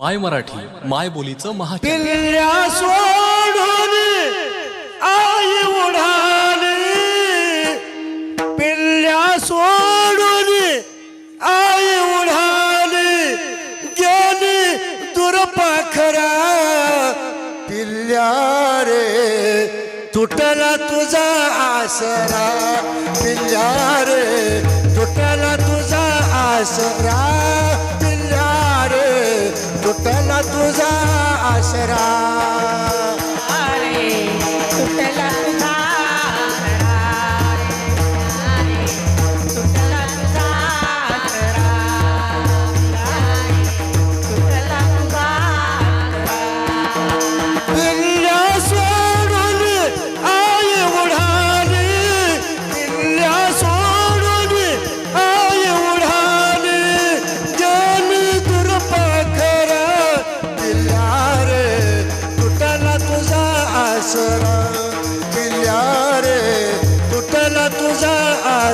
माय मराठी माय बोलीचं महा सोडून आई उडाली पिल्ल्या सोडून आई उडाली गेली दुर्पाखरा. पिल्ल्या रे तुटला तुझा आसरा. पिल्ल्या रे तुटला तुझा आसरा. तुझा आसरा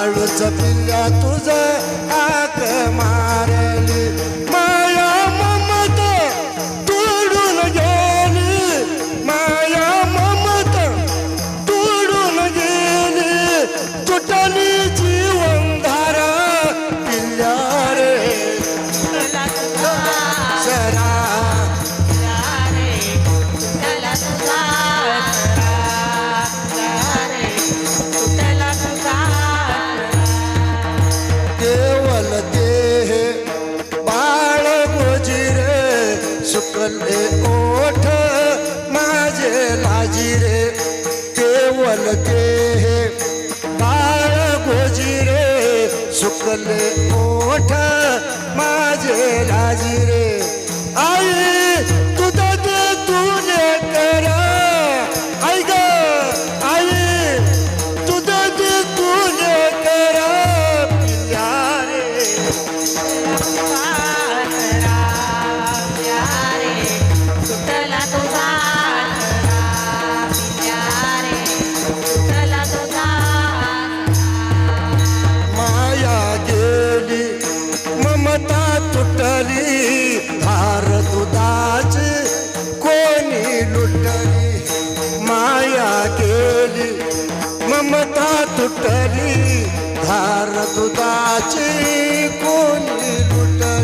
आळूच पिल्ला तुझ आक मारे. वंदे ओठ माझे लाजी रे केवल के हे. बाळ गोजी रे सुकले ओठ माझे लाजी रे. आई मता तुटली धार दुधाची कोण लुटली.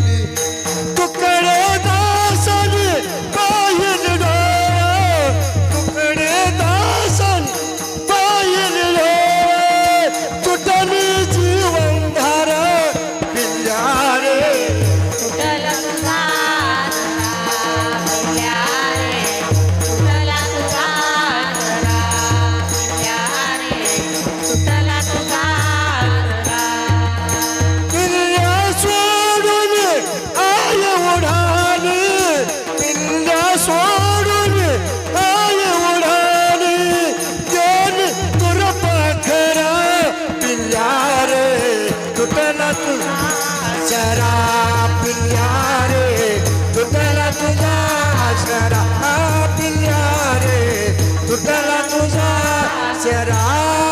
દશરા